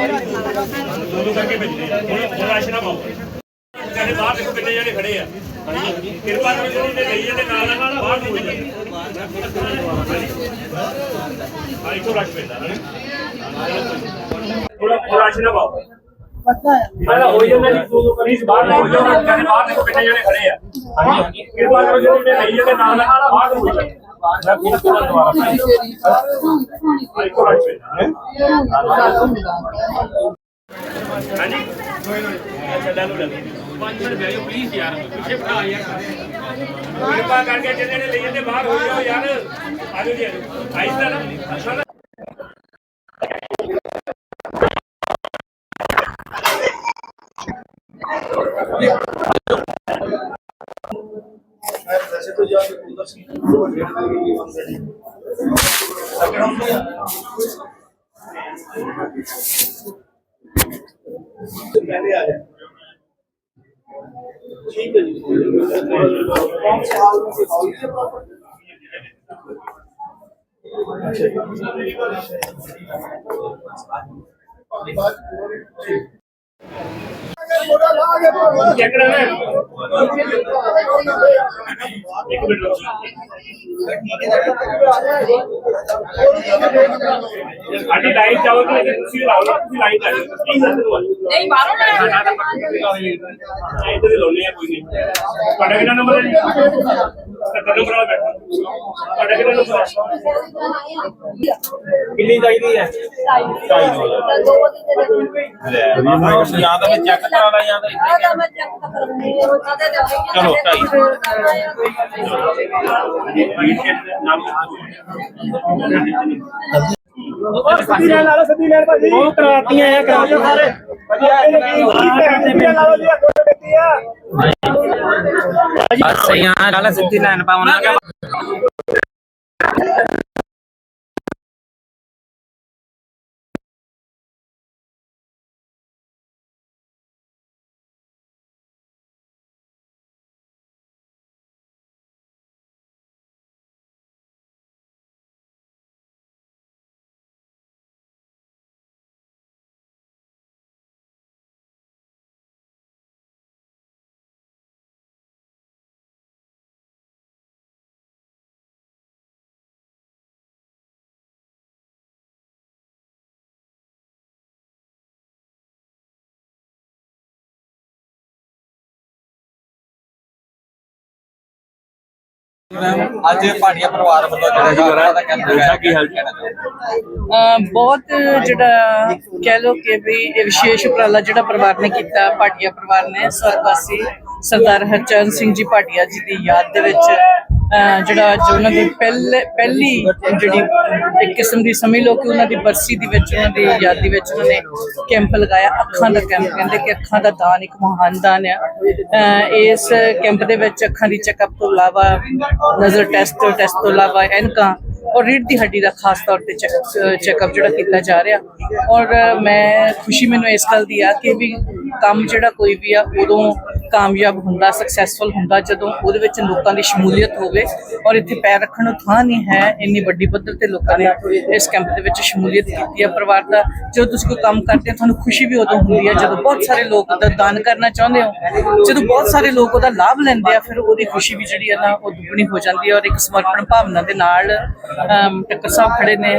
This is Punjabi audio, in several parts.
ਦੋਨੋਂ ਕਰਕੇ ਭੇਜਦੇ ਆ। ਹੁਣ ਹੁਣ ਰਾਸ਼ਨ ਪਾਓ ਸਾਡੇ ਬਾਹਰ ਦੇਖੋ ਕਿੰਨੇ ਜਣੇ ਖੜੇ ਆ ਕਿਰਪਾ ਕਰਕੇ ਜਿਹਨੇ ਨੇ ਲਈ ਜਾਂਦੇ ਨਾਲ ਨਾਲ ਬਾਹਰ ਨੂੰ ਹੋ ਜਾਂਦੇ ਆ ਇੱਕੋ ਰਸ਼ ਪੈਂਦਾ ਹੈ ਹੁਣ ਹੁਣ ਰਾਸ਼ਨ ਪਾਓ ਮੈਂ ਹੋ ਜਾਂਦਾ ਜੀ ਪਲੀਜ਼ ਬਾਹਰ ਨੂੰ ਹੋ ਜਾਓ ਸਾਡੇ ਬਾਹਰ ਦੇਖੋ ਕਿੰਨੇ ਜਣੇ ਖੜੇ ਆ ਕਿਰਪਾ ਕਰਕੇ ਜਿਹਨੇ ਨੇ ਲਈ ਜਾਂਦੇ ਨਾਲ ਨਾਲ ਬਾਹਰ ਨੂੰ ਹੋ ਜਾਂਦੇ ਹਾਂਜੀ ਅੱਛਾ ਲੈ ਲਓ ਲੈ ਲਓ ਪੰਜ ਮਿੰਟ ਬੈਠੋ ਪਲੀਜ਼ ਯਾਰ ਪਿੱਛੇ ਬਿਠਾ ਯਾਰ ਕਿਰਪਾ ਕਰਕੇ ਜਿਹੜੇ ਨੇ ਲਈ ਜਾਂਦੇ ਬਾਹਰ ਹੋ ਜਾਓ ਯਾਰ ਆਜੋ ਜੀ ਆਜੋ ਆਈਸ ਦਾ ਨਾ ਅੱਛਾ तो तो तो पहले आ जाए ठीक है जी। कौन से हाल में जगड़ा है? ਇੱਕ ਮਿੰਟ ਰੁਕੋ ਸਾਡੀ ਲਾਈਟ ਚਾਹੋ ਕਿ ਤੁਸੀਂ ਲਾਓ ਨਾ ਤੁਸੀਂ ਲਾਈਟ ਆ। ਜਾਓ ਠੀਕ ਹੈ ਨਹੀਂ ਬਾਹਰੋਂ ਨਾ ਇੱਧਰ ਦੇ ਲਾਉਣੇ ਆ ਕੋਈ ਨਹੀਂ। ਤੁਹਾਡਾ ਕਿਹੜਾ ਨੰਬਰ ਹੈ ਜੀ? ਤੁਹਾਡਾ ਨੰਬਰ ਆ ਬੈਠੋ। ਤੁਹਾਡਾ ਕਿਹੜਾ ਨੰਬਰ ਹੈ? ਕਿੰਨੀ ਚਾਹੀਦੀ ਹੈ? ਦੋ ਦੇ ਦੇ ਜਾਂ ਤਾਂ ਮੈਂ ਚੈੱਕ ਕਰਾ ਲਾਂ ਜਾਂ ਤਾਂ ਆਦਾ ਮੈਂ ਚੈੱਕ ਕਰਨੀ ਸੱਦੀ ਲੈਣ ਵਾਲਾ ਸੱਦੀ ਲੈਣ ਭਾਜੀ ਉਹ ਕਰਾਤੀਆਂ ਆ ਕਰਾਤੀਆਂ ਸਾਰੇ ਵਧੀਆ ਲਾ ਲਓ ਜੀ ਤੁਹਾਡੇ ਬੇਤੀ ਆ ਬਸ ਯਾਰ ਲਾਲਾ ਸੱਦੀ ਲੈਣ ਪਾਉਣਾ ਅੱਜ ਭਾਟੀਆ ਪਰਿਵਾਰ ਵੱਲੋਂ ਜਿਹੜਾ ਹੈਗਾ ਕੈਂਪ ਲਗਾਇਆ ਕੀ ਹਾਲ ਅਹ ਬਹੁਤ ਜਿਹੜਾ ਕਹਿ ਲੋ ਕਿ ਵੀ ਇਹ ਵਿਸ਼ੇਸ਼ ਉਪਰਾਲਾ ਜਿਹੜਾ ਪਰਿਵਾਰ ਨੇ ਕੀਤਾ ਪਾਟਿਆ ਪਰਿਵਾਰ ਨੇ ਸਰਵਾਸੀ ਸਰਦਾਰ ਹਰਚਰਨ ਸਿੰਘ ਜੀ ਪਾਟਿਆ ਜੀ ਦੀ ਯਾਦ ਦੇ ਵਿੱਚ। ਜਿਹੜਾ ਅੱਜ ਉਹਨਾਂ ਦੀ ਪਹਿਲੇ ਪਹਿਲੀ ਜਿਹੜੀ ਇੱਕ ਕਿਸਮ ਦੀ ਸਮਝ ਲਓ ਕਿ ਉਹਨਾਂ ਦੀ ਬਰਸੀ ਦੀ ਵਿੱਚ, ਉਹਨਾਂ ਦੀ ਯਾਦ ਦੇ ਵਿੱਚ ਉਹਨਾਂ ਨੇ ਕੈਂਪ ਲਗਾਇਆ, ਅੱਖਾਂ ਦਾ ਕੈਂਪ ਕਹਿੰਦੇ ਕਿ ਅੱਖਾਂ ਦਾ ਦਾਨ ਇੱਕ ਮਹਾਨ ਦਾਨ ਆ। ਇਸ ਕੈਂਪ ਦੇ ਵਿੱਚ ਅੱਖਾਂ ਦੀ ਚੈੱਕਅਪ ਤੋਂ ਇਲਾਵਾ, ਨਜ਼ਰ ਟੈਸਟ ਟੈਸਟ ਤੋਂ ਇਲਾਵਾ ਐਨਕਾਂ ਔਰ ਰੀੜ ਦੀ ਹੱਡੀ ਦਾ ਖਾਸ ਤੌਰ ਤੇ ਚੈੱਕਅਪ ਜਿਹੜਾ ਕੀਤਾ ਜਾ ਰਿਹਾ। ਔਰ ਮੈਂ ਖੁਸ਼ੀ ਮੈਨੂੰ ਇਸ ਗੱਲ ਦੀ ਆ ਕਿ ਵੀ ਕੰਮ ਜਿਹੜਾ ਕੋਈ ਵੀ ਆ, ਉਦੋਂ ਕਾਮਯਾਬ ਹੁੰਦਾ ਸਕਸੈਸਫੁਲ ਹੁੰਦਾ, ਜਦੋਂ ਉਹਦੇ ਵਿੱਚ ਲੋਕਾਂ ਦੀ ਸ਼ਮੂਲੀਅਤ ਹੋਵੇ ਔਰ ਇੱਥੇ ਪੈਰ ਰੱਖਣ ਨੂੰ ਥਾਂ ਨਹੀਂ ਹੈ, ਇੰਨੀ ਵੱਡੀ ਪੱਧਰ ਤੇ ਲੋਕਾਂ ਨੇ ਇਸ ਕੈਂਪ ਦੇ ਵਿੱਚ ਸ਼ਮੂਲੀਅਤ ਕੀਤੀ ਹੈ ਪਰਿਵਾਰ ਦਾ। ਜਦੋਂ ਤੁਸੀਂ ਕੋਈ ਕੰਮ ਕਰਦੇ ਹੋ, ਤੁਹਾਨੂੰ ਖੁਸ਼ੀ ਵੀ ਉਦੋਂ ਹੁੰਦੀ ਹੈ ਜਦੋਂ ਬਹੁਤ ਸਾਰੇ ਲੋਕ ਉਹਦਾ ਦਾਨ ਕਰਨਾ ਚਾਹੁੰਦੇ ਹੋ। ਜਦੋਂ ਬਹੁਤ ਸਾਰੇ ਲੋਕ ਉਹਦਾ ਲਾਭ ਲੈਂਦੇ ਆ, ਫਿਰ ਉਹਦੀ ਖੁਸ਼ੀ ਵੀ ਜਿਹੜੀ ਹੈ ਨਾ ਉਹ ਦੁੱਗਣੀ ਹੋ ਜਾਂਦੀ ਹੈ ਔਰ ਇੱਕ ਸਮਰਪਣ ਭਾਵਨਾ ਦੇ ਨਾਲ ਟੱਕਰ ਸਾਹਿਬ ਖੜੇ ਨੇ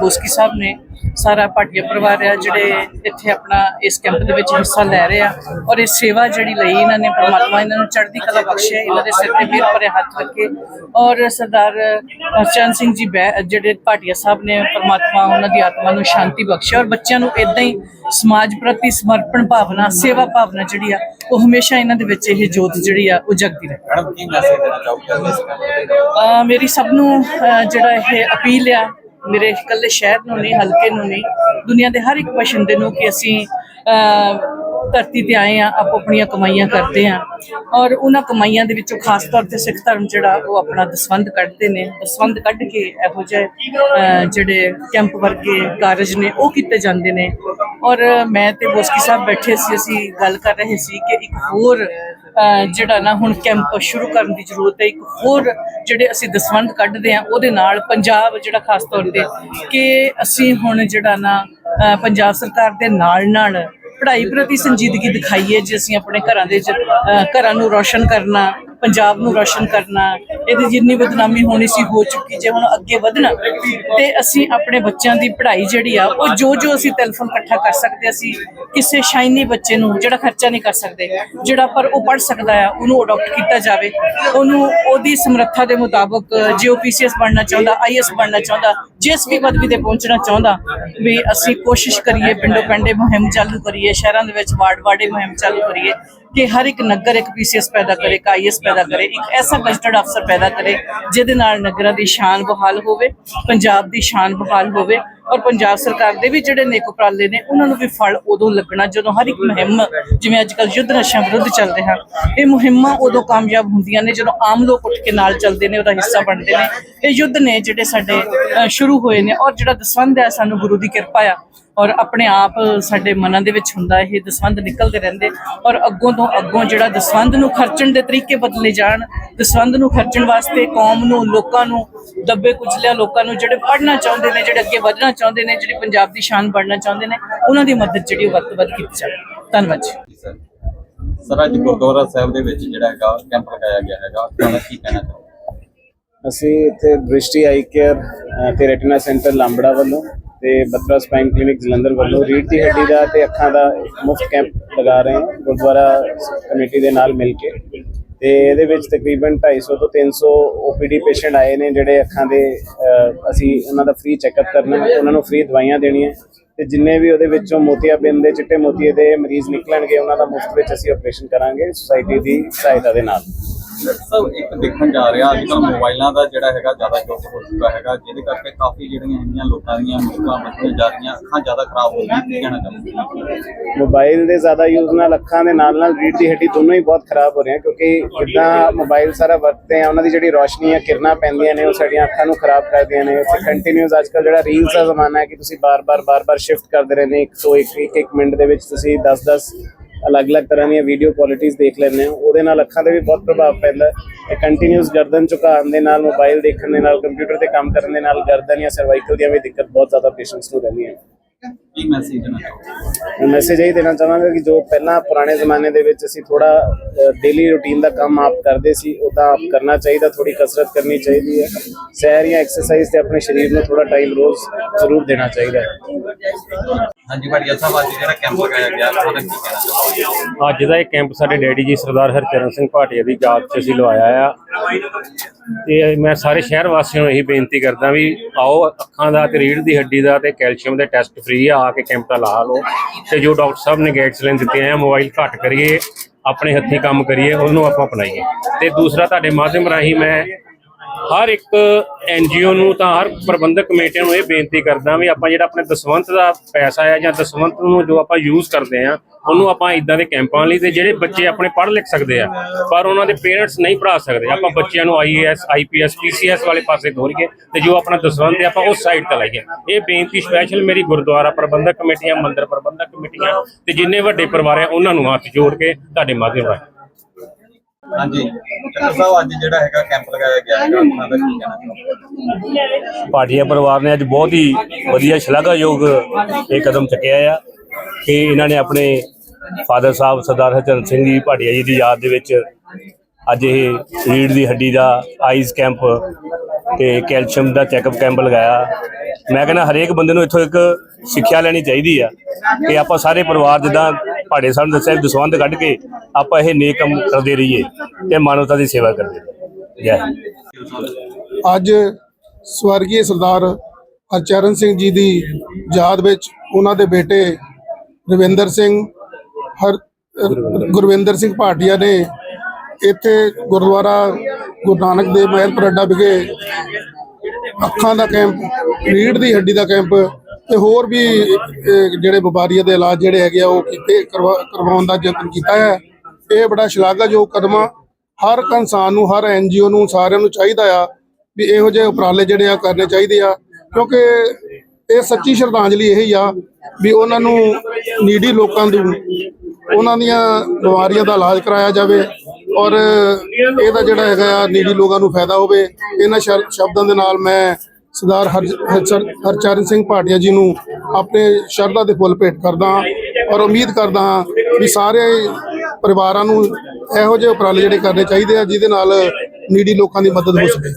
ਗੋਸਕੀ ਸਾਹਿਬ ਨੇ। ਸਾਰਾ ਭਾਟੀਆ ਪਰਿਵਾਰ ਆ ਜਿਹੜੇ ਇੱਥੇ ਆਪਣਾ ਇਸ ਕੈਂਪ ਦੇ ਵਿੱਚ ਹਿੱਸਾ ਲੈ ਰਹੇ ਆ ਔਰ ਇਹ ਸੇਵਾ ਜਿਹੜੀ ਲਈ ਇਹਨਾਂ ਨੇ ਪਰਮਾਤਮਾ ਇਹਨਾਂ ਨੂੰ ਚੜ੍ਹਦੀ ਕਲਾ ਬਖਸ਼ੇ ਇਹਨਾਂ ਦੇ ਸਿਰ ਤੇ ਮਿਹਰ ਭਰੇ ਹੱਥ ਰੱਖੇ। ਔਰ ਸਰਦਾਰ ਹਰਚੰਦ ਸਿੰਘ ਜੀ ਜਿਹੜੇ ਭਾਟੀਆ ਸਾਹਿਬ ਨੇ ਪਰਮਾਤਮਾ ਉਹਨਾਂ ਦੀ ਆਤਮਾ ਨੂੰ ਸ਼ਾਂਤੀ ਬਖਸ਼ੇ ਔਰ ਬੱਚਿਆਂ ਨੂੰ ਇਦਾਂ ਹੀ ਸਮਾਜ ਪ੍ਰਤੀ ਸਮਰਪਣ ਭਾਵਨਾ ਸੇਵਾ ਭਾਵਨਾ ਜਿਹੜੀ ਆ ਉਹ ਹਮੇਸ਼ਾ ਇਹਨਾਂ ਦੇ ਵਿੱਚ ਇਹ ਜੋਤ ਜਿਹੜੀ ਆ ਉਹ ਜਗਦੀ ਰਹੇ। ਮੈਡਮ ਕੀ ਮੈਸੇਜ ਦੇਣਾ ਚਾਹੋਗੇ ਇਸ ਕੰਮ ਦੇ ਅਹ ਮੇਰੀ ਸਭ ਨੂੰ ਜਿਹੜਾ ਇਹ ਅਪੀਲ ਆ ਮੇਰੇ ਇਕੱਲੇ ਸ਼ਹਿਰ ਨੂੰ ਨਹੀਂ, ਹਲਕੇ ਨੂੰ ਨਹੀਂ, ਦੁਨੀਆ ਦੇ ਹਰ ਇੱਕ ਬਸ਼ਿੰਦੇ ਨੂੰ ਕਿ ਅਸੀਂ ਧਰਤੀ ਤੇ ਆਏ ਆ ਆਪੋ ਆਪਣੀਆਂ ਕਮਾਈਆਂ ਕਰਦੇ ਆ ਔਰ ਉਹਨਾਂ ਕਮਾਈਆਂ ਦੇ ਵਿੱਚੋਂ ਖਾਸ ਤੌਰ ਤੇ ਸਿੱਖ ਧਰਮ ਜਿਹੜਾ, ਉਹ ਆਪਣਾ ਦਸਵੰਧ ਕੱਢਦੇ ਨੇ। ਦਸਵੰਧ ਕੱਢ ਕੇ ਇਹੋ ਜਿਹੇ ਜਿਹੜੇ ਕੈਂਪ ਵਰਗੇ ਕਾਰਜ ਨੇ, ਉਹ ਕੀਤੇ ਜਾਂਦੇ ਨੇ। ਔਰ ਮੈਂ ਤੇ ਬੋਸਕੀ ਸਾਹਿਬ ਬੈਠੇ ਸੀ, ਅਸੀਂ ਗੱਲ ਕਰ ਰਹੇ ਸੀ ਕਿ ਇੱਕ ਹੋਰ ਜਿਹੜਾ ਨਾ ਹੁਣ ਕੈਂਪ ਸ਼ੁਰੂ ਕਰਨ ਦੀ ਜ਼ਰੂਰਤ ਹੈ, ਇੱਕ ਹੋਰ ਜਿਹੜੇ ਅਸੀਂ ਦਸਵੰਧ ਕੱਢਦੇ ਆ ਉਹਦੇ ਨਾਲ ਪੰਜਾਬ ਜਿਹੜਾ ਖਾਸ ਤੌਰ ਤੇ ਕਿ ਅਸੀਂ ਹੁਣ ਜਿਹੜਾ ਨਾ ਪੰਜਾਬ ਸਰਕਾਰ ਦੇ ਨਾਲ ਨਾਲ ਪੜ੍ਹਾਈ ਪ੍ਰਤੀ ਸੰਜੀਦਗੀ ਦਿਖਾਈਏ, ਜੇ ਅਸੀਂ ਆਪਣੇ ਘਰਾਂ ਦੇ ਘਰਾਂ ਨੂੰ ਰੌਸ਼ਨ ਕਰਨਾ ਪੰਜਾਬ ਨੂੰ ਰੋਸ਼ਨ ਕਰਨਾ, ਇਹਦੀ ਜਿੰਨੀ ਬਦਨਾਮੀ ਹੋਣੀ ਸੀ, ਹੋ ਚੁੱਕੀ ਜੇ ਹੁਣ ਅੱਗੇ ਵਧਣਾ। ਤੇ ਅਸੀਂ ਆਪਣੇ ਬੱਚਿਆਂ ਦੀ ਪੜ੍ਹਾਈ ਜਿਹੜੀ ਆ, ਉਹ ਜੋ ਜੋ ਅਸੀਂ ਟੈਲੀਫੋਨ ਇਕੱਠਾ ਕਰ ਸਕਦੇ ਅਸੀਂ ਕਿਸੇ ਸ਼ਾਈਨੀ ਬੱਚੇ ਨੂੰ ਜਿਹੜਾ ਖਰਚਾ ਨਹੀਂ ਕਰ ਸਕਦੇ, ਜਿਹੜਾ ਪਰ ਉਹ ਪੜ੍ਹ ਸਕਦਾ ਆ, ਉਹਨੂੰ ਅਡਾਪਟ ਕੀਤਾ ਜਾਵੇ। ਉਹਨੂੰ, ਉਹਦੀ ਸਮਰੱਥਾ ਦੇ ਮੁਤਾਬਕ ਜੇ ਉਹ ਪੀਸੀਐਸ ਬਣਨਾ ਚਾਹੁੰਦਾ ਆਈਐਸ ਬਣਨਾ ਚਾਹੁੰਦਾ ਜਿਸ ਵੀ ਪਦਵੀ ਤੇ ਪਹੁੰਚਣਾ ਚਾਹੁੰਦਾ, ਵੀ ਅਸੀਂ ਕੋਸ਼ਿਸ਼ ਕਰੀਏ, ਪਿੰਡੋ ਪਿੰਡੇ ਮੁਹਿੰਮ ਚਾਲੂ ਕਰੀਏ, ਸ਼ਹਿਰਾਂ ਦੇ ਵਿੱਚ ਵਾਰਡ ਵਾਰਡੇ ਮੁਹਿੰਮ ਚਾਲੂ ਕਰੀਏ, ਕਿ ਹਰ ਇੱਕ ਨਗਰ ਇੱਕ ਪੀਸੀਐਸ ਪੈਦਾ ਕਰੇ, ਇੱਕ ਆਈਐਸ ਪੈਦਾ ਕਰੇ, ਇੱਕ ਐਸਾ ਗਜ਼ਟਡ ਅਫਸਰ ਪੈਦਾ ਕਰੇ, ਜਿਹਦੇ ਨਾਲ ਨਗਰਾਂ ਦੀ ਸ਼ਾਨ ਬਹਾਲ ਹੋਵੇ, ਪੰਜਾਬ ਦੀ ਸ਼ਾਨ ਬਹਾਲ ਹੋਵੇ ਔਰ ਪੰਜਾਬ ਸਰਕਾਰ ਦੇ ਵੀ ਜਿਹੜੇ ਨੇਕ ਉਪਰਾਲੇ ਨੇ, ਉਹਨਾਂ ਨੂੰ ਵੀ ਫਲ ਉਦੋਂ ਲੱਗਣਾ ਜਦੋਂ ਹਰ ਇੱਕ ਮੁਹਿੰਮ, ਜਿਵੇਂ ਅੱਜ ਕੱਲ੍ਹ ਯੁੱਧ ਨਸ਼ਿਆਂ ਵਿਰੁੱਧ ਚੱਲਦੇ ਹਨ, ਇਹ ਮੁਹਿੰਮਾਂ ਉਦੋਂ ਕਾਮਯਾਬ ਹੁੰਦੀਆਂ ਨੇ ਜਦੋਂ ਆਮ ਲੋਕ ਉੱਠ ਕੇ ਨਾਲ ਚੱਲਦੇ ਨੇ, ਉਹਦਾ ਹਿੱਸਾ ਬਣਦੇ ਨੇ। ਇਹ ਯੁੱਧ ਨੇ ਜਿਹੜੇ ਸਾਡੇ ਸ਼ੁਰੂ ਹੋਏ ਨੇ ਔਰ ਜਿਹੜਾ ਦਸਵੰਧ ਹੈ, ਸਾਨੂੰ ਗੁਰੂ ਦੀ ਕਿਰਪਾ ਆ ਔਰ ਆਪਣੇ ਆਪ ਸਾਡੇ ਮਨਾਂ ਦੇ ਵਿੱਚ ਹੁੰਦਾ ਇਹ ਦਸਵੰਧ ਨਿਕਲਦੇ ਰਹਿੰਦੇ ਔਰ ਅੱਗੋਂ ਤੋਂ ਅੱਗੋਂ ਜਿਹੜਾ ਦਸਵੰਧ ਨੂੰ ਖਰਚਣ ਦੇ ਤਰੀਕੇ ਬਦਲੇ ਜਾਣ ਦਸਵੰਧ ਨੂੰ ਖਰਚਣ ਵਾਸਤੇ ਕੌਮ ਨੂੰ ਲੋਕਾਂ ਨੂੰ ਦੱਬੇ ਕੁਚਲਿਆ ਲੋਕਾਂ ਨੂੰ ਜਿਹੜੇ ਪੜ੍ਹਨਾ ਚਾਹੁੰਦੇ ਨੇ ਜਿਹੜੇ ਅੱਗੇ ਵਧਣਾ ਚਾਹੁੰਦੇ ਨੇ ਜਿਹੜੇ ਪੰਜਾਬ ਦੀ ਸ਼ਾਨ ਬਣਨਾ ਚਾਹੁੰਦੇ ਨੇ ਉਹਨਾਂ ਦੀ ਮਦਦ ਜਿਹੜੀ ਉਹ ਵੱਧ ਤੋਂ ਵੱਧ ਕੀਤੀ ਜਾਵੇ। ਧੰਨਵਾਦ ਜੀ। ਸਰ। ਅੱਜ ਗੁਰਦੁਆਰਾ ਸਾਹਿਬ ਦੇ ਵਿੱਚ ਜਿਹੜਾ ਹੈਗਾ ਕੈਂਪ ਲਗਾਇਆ ਗਿਆ ਹੈਗਾ ਉਹਦਾ ਕੀ ਕਹਿਣਾ ਚਾਹੋਗੇ? ਅਸੀਂ ਇੱਥੇ ਦ੍ਰਿਸ਼ਟੀ ਆਈ ਕੇਅਰ ਤੇ ਰੈਟੀਨਾ ਸੈਂਟਰ ਲਾਂਬੜਾ ਵੱਲੋਂ ਤੇ ਬਤਰਾ ਸਪਾਈਨ ਕਲੀਨਿਕ ਜਲੰਧਰ ਵੱਲੋਂ ਰੀੜ ਦੀ ਹੱਡੀ ਦਾ ਤੇ ਅੱਖਾਂ ਦਾ ਮੁਫਤ ਕੈਂਪ ਲਗਾ ਰਹੇ ਹਾਂ, ਗੁਰਦੁਆਰਾ ਕਮੇਟੀ ਦੇ ਨਾਲ ਮਿਲ ਕੇ। ਤੇ ਇਹਦੇ ਵਿੱਚ ਤਕਰੀਬਨ 250 ਤੋਂ 300 OPD ਪੇਸ਼ੈਂਟ ਆਏ ਨੇ, ਜਿਹੜੇ ਅੱਖਾਂ ਦੇ ਅਸੀਂ ਉਹਨਾਂ ਦਾ ਫ੍ਰੀ ਚੈੱਕਅਪ ਕਰਨਾ ਉਹਨਾਂ ਨੂੰ ਫ੍ਰੀ ਦਵਾਈਆਂ ਦੇਣੀਆਂ ਤੇ ਜਿੰਨੇ ਵੀ ਉਹਦੇ ਵਿੱਚੋਂ ਮੋਤੀਆਬਿੰਦ ਦੇ, ਚਿੱਟੇ ਮੋਤੀਏ ਦੇ ਮਰੀਜ਼ ਨਿਕਲਣਗੇ, ਉਹਨਾਂ ਦਾ ਮੁਫਤ ਵਿੱਚ ਅਸੀਂ ਆਪਰੇਸ਼ਨ ਕਰਾਂਗੇ ਸੁਸਾਇਟੀ ਦੀ ਸਹਾਇਤਾ ਦੇ ਨਾਲ। ਸਰ ਇੱਕ ਦੇਖਣ ਜਾ ਰਿਹਾ, ਅੱਜ ਕੱਲ੍ਹ ਮੋਬਾਈਲਾਂ ਦਾ ਜਿਹੜਾ ਹੈਗਾ ਜ਼ਿਆਦਾ ਯੁੱਗ ਹੋ ਚੁੱਕਾ ਹੈਗਾ, ਜਿਹਦੇ ਕਰਕੇ ਕਾਫੀ ਜਿਹੜੀਆਂ ਹੈਗੀਆਂ ਲੋਕਾਂ ਦੀਆਂ ਮੁੱਖਾਂ ਬੱਚੀਆਂ ਜਾ ਰਹੀਆਂ, ਅੱਖਾਂ ਜ਼ਿਆਦਾ ਖਰਾਬ ਹੋ ਰਹੀਆਂ, ਕੀ ਕਹਿਣਾ ਚਾਹੋਗੇ? ਮੋਬਾਈਲ ਦੇ ਜ਼ਿਆਦਾ ਯੂਜ਼ ਨਾਲ ਅੱਖਾਂ ਦੇ ਨਾਲ ਨਾਲ ਰੀੜ ਦੀ ਹੱਡੀ ਦੋਨੋਂ ਹੀ ਬਹੁਤ ਖਰਾਬ ਹੋ ਰਹੀਆਂ, ਕਿਉਂਕਿ ਜਿੱਦਾਂ ਮੋਬਾਈਲ ਸਾਰਾ ਵਰਤਦੇ ਆ, ਉਹਨਾਂ ਦੀ ਜਿਹੜੀ ਰੋਸ਼ਨੀ ਆ ਕਿਰਨਾਂ ਪੈਂਦੀਆਂ ਨੇ, ਉਹ ਸਾਡੀਆਂ ਅੱਖਾਂ ਨੂੰ ਖਰਾਬ ਕਰਦੀਆਂ ਨੇ ਤੇ ਕੰਟੀਨਿਊਸ ਅੱਜਕੱਲ ਜਿਹੜਾ ਰੀਲਸ ਦਾ ਜ਼ਮਾਨਾ ਹੈ ਕਿ ਤੁਸੀਂ ਬਾਰ-ਬਾਰ ਬਾਰ-ਬਾਰ ਸ਼ਿਫਟ ਕਰਦੇ ਰਹਿੰਦੇ ਇੱਕ ਤੋਂ ਇੱਕ ਇੱਕ ਇੱਕ ਮਿੰਟ ਦੇ ਵਿੱਚ ਤੁਸੀਂ 10-10 ਅਲੱਗ-ਅਲੱਗ ਤਰ੍ਹਾਂ ਦੀਆਂ ਵੀਡੀਓ ਕੁਆਲਿਟੀਆਂ ਦੇਖ ਲੈਂਦੇ ਹਾਂ। ਉਹਦੇ ਨਾਲ ਅੱਖਾਂ ਤੇ ਵੀ ਬਹੁਤ ਪ੍ਰਭਾਵ ਪੈਂਦਾ ਹੈ। ਕੰਟੀਨਿਊਸ ਗਰਦਨ ਝੁਕਾਉਣ ਦੇ ਨਾਲ ਮੋਬਾਈਲ ਦੇਖਣ ਦੇ ਨਾਲ ਕੰਪਿਊਟਰ ਤੇ ਕੰਮ ਕਰਨ ਦੇ ਨਾਲ ਗਰਦਨ ਜਾਂ ਸਰਵਾਈਕਲ ਦੀਆਂ ਵੀ ਦਿੱਕਤ ਬਹੁਤ ਜ਼ਿਆਦਾ ਪੇਸ਼ੈਂਟਸ ਨੂੰ ਰਹਿੰਦੀ ਹੈ ਕੀ ਮੈਸੇਜ ਦੇਣਾ ਚਾਹੋਗੇ? ਮੈਸੇਜ ਇਹ ਦੇਣਾ ਚਾਹਾਂਗਾ ਕਿ ਜੋ ਪਹਿਲਾਂ ਪੁਰਾਣੇ ਜ਼ਮਾਨੇ ਦੇ ਵਿੱਚ ਅਸੀਂ ਥੋੜਾ ਡੇਲੀ ਰੂਟੀਨ ਦਾ ਕੰਮ ਆਪ ਕਰਦੇ ਸੀ ਉਦਾਂ ਆਪ ਕਰਨਾ ਚਾਹੀਦਾ ਥੋੜੀ ਕਸਰਤ ਕਰਨੀ ਚਾਹੀਦੀ ਹੈ। ਸੈਰ ਜਾਂ ਐਕਸਰਸਾਈਜ਼ ਤੇ ਆਪਣੇ ਸਰੀਰ ਨੂੰ ਥੋੜਾ ਟਾਈਮ ਰੋਜ਼ ਜ਼ਰੂਰ ਦੇਣਾ ਚਾਹੀਦਾ ਹੈ। ਹਾਂਜੀ ਅੱਜ ਜਿਹੜਾ ਕੈਂਪ ਲਗਾਇਆ ਗਿਆ ਉਹਦਾ ਕੀ ਕਹਿਣਾ ਚਾਹੋਗੇ? ਅੱਜ ਦਾ ਇਹ ਕੈਂਪ ਸਾਡੇ ਡੈਡੀ ਜੀ ਸਰਦਾਰ ਹਰਚਰਨ ਸਿੰਘ ਭਾਟੀਆ ਦੀ ਯਾਦ 'ਚ ਅਸੀਂ ਲਵਾਇਆ ਆ। ਤੇ ਮੈਂ ਸਾਰੇ ਸ਼ਹਿਰ ਵਾਸੀਆਂ ਨੂੰ ਇਹੀ ਬੇਨਤੀ ਕਰਦਾ ਵੀ ਆਓ ਅੱਖਾਂ ਦਾ ਤੇ ਰੀੜ੍ਹ ਦੀ ਹੱਡੀ ਦਾ ਤੇ ਕੈਲਸ਼ੀਅਮ ਦੇ ਟੈਸਟ ਫ੍ਰੀ ਆ ਆ ਕੇ ਕੈਂਪ ਦਾ ਲਾ ਲਓ। ਤੇ ਜੋ ਡਾਕਟਰ ਸਾਹਿਬ ਨੇ ਗਾਈਡਲਾਈਨ ਦਿੱਤੀਆਂ ਆ ਮੋਬਾਈਲ ਘੱਟ ਕਰੀਏ, ਆਪਣੇ ਹੱਥੀਂ ਕੰਮ ਕਰੀਏ, ਉਹਨੂੰ ਆਪਾਂ ਅਪਣਾਈਏ। ਤੇ ਦੂਸਰਾ ਤੁਹਾਡੇ ਮਾਧਿਅਮ ਰਾਹੀਂ ਮੈਂ ਹਰ ਇੱਕ ਐਨਜੀਓ ਨੂੰ ਤਾਂ ਹਰ ਪ੍ਰਬੰਧਕ ਕਮੇਟੀਆਂ ਨੂੰ ਇਹ ਬੇਨਤੀ ਕਰਦਾ ਵੀ ਆਪਾਂ ਜਿਹੜਾ ਆਪਣੇ ਦਸਵੰਤ ਦਾ ਪੈਸਾ ਹੈ ਜਾਂ ਦਸਵੰਤ ਨੂੰ ਜੋ ਆਪਾਂ ਯੂਜ਼ ਕਰਦੇ ਆ ਉਹਨੂੰ ਆਪਾਂ ਇਦਾਂ ਦੇ ਕੈਂਪਾਂ ਲਈ ਤੇ ਜਿਹੜੇ ਬੱਚੇ ਆਪਣੇ ਪੜ੍ਹ ਲਿਖ ਸਕਦੇ ਆ ਪਰ ਉਹਨਾਂ ਦੇ ਪੇਰੈਂਟਸ ਨਹੀਂ ਪੜ੍ਹਾ ਸਕਦੇ। ਆਪਾਂ ਬੱਚਿਆਂ ਨੂੰ ਆਈਏਐਸ ਆਈਪੀਐਸ ਪੀਸੀਐਸ ਵਾਲੇ ਪਾਸੇ ਤੋਰੀਏ ਤੇ ਜੋ ਆਪਣਾ ਦਸਵੰਤ ਹੈ ਆਪਾਂ ਉਸ ਸਾਈਡ ਤੇ ਲਾਈਏ। ਇਹ ਬੇਨਤੀ ਸਪੈਸ਼ਲ ਮੇਰੀ ਗੁਰਦੁਆਰਾ ਪ੍ਰਬੰਧਕ ਕਮੇਟੀਆਂ ਮੰਦਿਰ ਪ੍ਰਬੰਧਕ ਕਮੇਟੀਆਂ ਤੇ ਜਿੰਨੇ ਵੱਡੇ ਪਰਿਵਾਰ ਆ ਉਹਨਾਂ ਨੂੰ ਹੱਥ ਜੋੜ ਕੇ ਤੁਹਾਡੇ ਮਾਧਿਅਮ ਰਾਹੀਂ। ਹਾਂਜੀ। ਡਾਕਟਰ ਸਾਹਿਬ ਅੱਜ ਜਿਹੜਾ ਹੈਗਾ ਕੈਂਪ ਲਗਾਇਆ ਗਿਆ ਹੈਗਾ ਉਹਨਾਂ ਦਾ ਕੀ ਕਹਿਣਾ ਭਾਟੀਆ ਪਰਿਵਾਰ ਨੇ ਅੱਜ ਬਹੁਤ ਹੀ ਵਧੀਆ ਸ਼ਲਾਘਾਯੋਗ ਇਹ ਕਦਮ ਚੁੱਕਿਆ ਆ ਕਿ ਇਹਨਾਂ ਨੇ ਆਪਣੇ ਫਾਦਰ ਸਾਹਿਬ ਸਰਦਾਰ ਹਰਚਰਨ ਸਿੰਘ ਜੀ ਭਾਟੀਆ ਜੀ ਦੀ ਯਾਦ ਦੇ ਵਿੱਚ ਅੱਜ ਇਹ ਰੀੜ ਦੀ ਹੱਡੀ ਦਾ ਆਈਜ਼ ਕੈਂਪ ਤੇ ਕੈਲਸ਼ੀਅਮ ਦਾ ਚੈੱਕਅਪ ਕੈਂਪ ਲਗਾਇਆ। ਮੈਂ ਕਹਿੰਦਾ ਹਰੇਕ ਬੰਦੇ ਨੂੰ ਇੱਥੋਂ ਇੱਕ ਸਿੱਖਿਆ ਲੈਣੀ ਚਾਹੀਦੀ ਆ ਕਿ ਆਪਾਂ ਸਾਰੇ ਪਰਿਵਾਰ ਜਿੱਦਾਂ ਭਾੜੇ ਸਾਹਿਬ ਨੇ ਦੱਸਿਆ ਦਸਵੰਧ ਕੱਢ ਕੇ ਆਪਾਂ ਇਹ ਨੇਕ ਕੰਮ ਕਰਦੇ ਰਹੀਏ ਤੇ ਮਾਨਵਤਾ ਦੀ ਸੇਵਾ ਕਰਦੇ ਰਹੀਏ। ਜੈ ਹਿੰਦ। ਅੱਜ ਸਵਰਗੀ ਸਰਦਾਰ ਹਰਚਰਨ ਸਿੰਘ ਜੀ ਦੀ ਯਾਦ ਵਿੱਚ ਉਹਨਾਂ ਦੇ ਬੇਟੇ ਰਵਿੰਦਰ ਸਿੰਘ ਹਰ ਗੁਰਵਿੰਦਰ ਸਿੰਘ ਭਾਟੀਆ ਨੇ ਇੱਥੇ ਗੁਰਦੁਆਰਾ ਗੁਰੂ ਨਾਨਕ ਦੇਵ ਮਹਿਲ ਅੱਡਾ ਵਿਖੇ ਅੱਖਾਂ ਦਾ ਕੈਂਪ ਰੀੜ ਦੀ ਹੱਡੀ ਦਾ ਕੈਂਪ ਤੇ ਹੋਰ ਵੀ ਜਿਹੜੇ ਬਿਮਾਰੀਆਂ ਦੇ ਇਲਾਜ ਜਿਹੜੇ ਹੈਗੇ ਆ ਉਹ ਕੀਤੇ, ਕਰਵਾ- ਕਰਵਾਉਣ ਦਾ ਯਤਨ ਕੀਤਾ ਹੈ। ਇਹ ਬੜਾ ਸ਼ਲਾਘਾਯੋਗ ਕਦਮ ਆ। ਹਰ ਇੱਕ ਇਨਸਾਨ ਨੂੰ, ਹਰ ਐਨਜੀਓ ਨੂੰ, ਸਾਰਿਆਂ ਨੂੰ ਚਾਹੀਦਾ ਆ ਵੀ ਇਹੋ ਜਿਹੇ ਉਪਰਾਲੇ ਜਿਹੜੇ ਆ ਕਰਨੇ ਚਾਹੀਦੇ ਆ। ਕਿਉਂਕਿ ਇਹ ਸੱਚੀ ਸ਼ਰਧਾਂਜਲੀ ਇਹੀ ਆ ਵੀ ਉਹਨਾਂ ਨੂੰ ਨੀਡੀ ਲੋਕਾਂ ਨੂੰ ਉਹਨਾਂ ਦੀਆਂ ਬਿਮਾਰੀਆਂ ਦਾ ਇਲਾਜ ਕਰਾਇਆ ਜਾਵੇ ਔਰ ਇਹਦਾ ਜਿਹੜਾ ਹੈਗਾ ਆ, ਨੀਡੀ ਲੋਕਾਂ ਨੂੰ ਫਾਇਦਾ ਹੋਵੇ। ਇਹਨਾਂ ਸ਼ਰ- ਸ਼ਬਦਾਂ ਦੇ ਨਾਲ ਮੈਂ ਸਰਦਾਰ ਹਰ ਹਰਚਰਨ ਸਿੰਘ ਭਾਟੀਆ ਜੀ ਨੂੰ ਆਪਣੇ ਸ਼ਰਧਾ ਦੇ ਫੁੱਲ ਭੇਟ ਕਰਦਾ ਹਾਂ ਔਰ ਉਮੀਦ ਕਰਦਾ ਹਾਂ ਵੀ ਸਾਰੇ ਪਰਿਵਾਰਾਂ ਨੂੰ ਇਹੋ ਜਿਹੇ ਉਪਰਾਲੇ ਜਿਹੜੇ ਕਰਨੇ ਚਾਹੀਦੇ ਆ, ਜਿਹਦੇ ਨਾਲ ਨੀਡੀ ਲੋਕਾਂ ਦੀ ਮਦਦ ਹੋ ਸਕੇ।